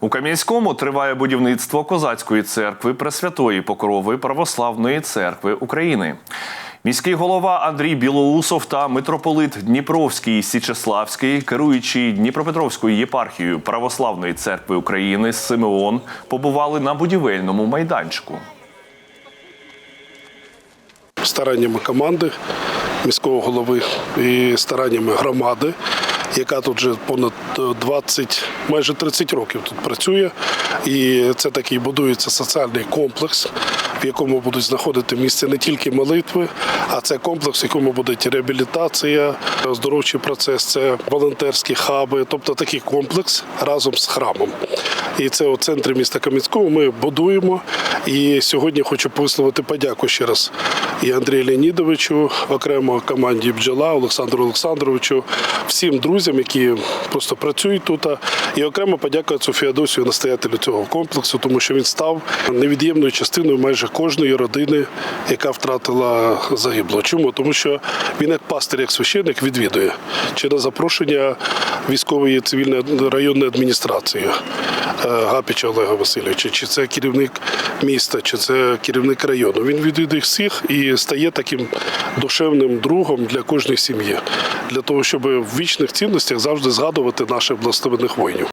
У Кам'янському триває будівництво козацької церкви Пресвятої Покрови Православної церкви України. Міський голова Андрій Білоусов та митрополит Дніпровський Січеславський, керуючий Дніпропетровською єпархією Православної церкви України Симеон, побували на будівельному майданчику. стараннями команди міського голови і стараннями громади, яка тут вже понад 20, майже 30 років тут працює. І це такий будується соціальний комплекс, в якому будуть знаходити місце не тільки молитви, а це комплекс, в якому буде реабілітація, оздоровчий процес, це волонтерські хаби, тобто такий комплекс разом з храмом. І це у центрі міста Кам'янського ми будуємо. І сьогодні хочу висловити подяку ще раз і Андрію Леонідовичу, окремо команді бджола, Олександру Олександровичу, всім друзям, які просто працюють тут. І окремо подяку отцю Феодосію, настоятелю цього комплексу, тому що він став невід'ємною частиною майже кожної родини, яка втратила загиблого. Чому? Тому що він як пастир, як священник відвідує через запрошення військової цивільної районної адміністрації Гапіча Олега Васильовича, чи це керівник міста, чи це керівник району. Він відвідує всіх і стає таким душевним другом для кожної сім'ї, для того, щоб в вічних цінностях завжди згадувати наших властивих воїнів.